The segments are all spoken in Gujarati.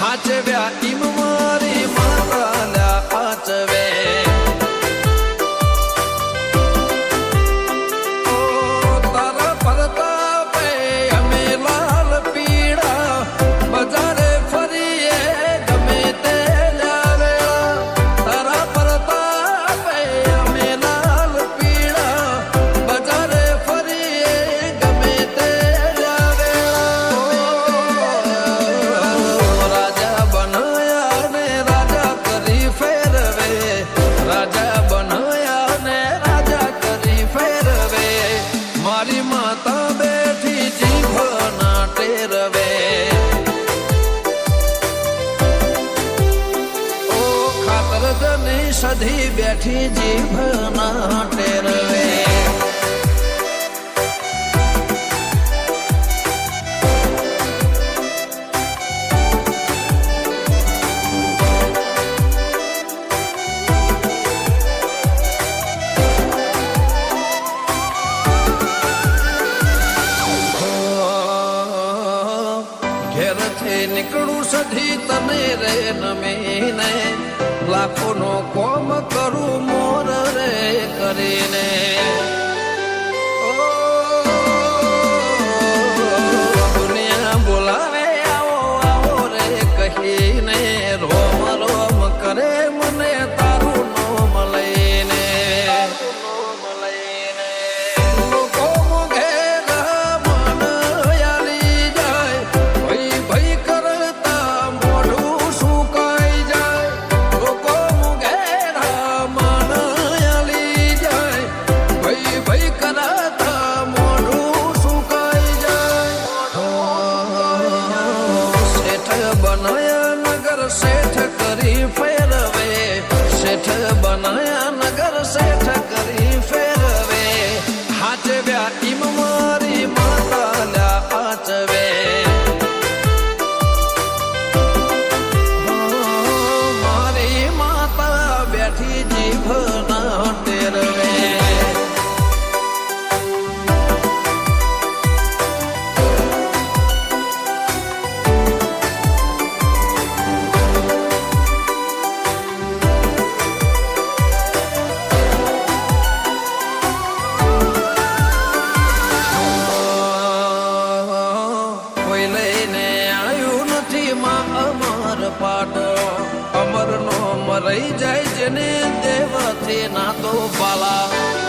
hatte wer immer mal સધી સધી બેઠી જીભના ટેરવે. ઘેરથી નીકળું સધી તને રે નમીને. લાખોનો કોમ કરું મોર રે કરીને. યાર મારી વહી જાય જેને દેવથી ના તો પાલા.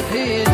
that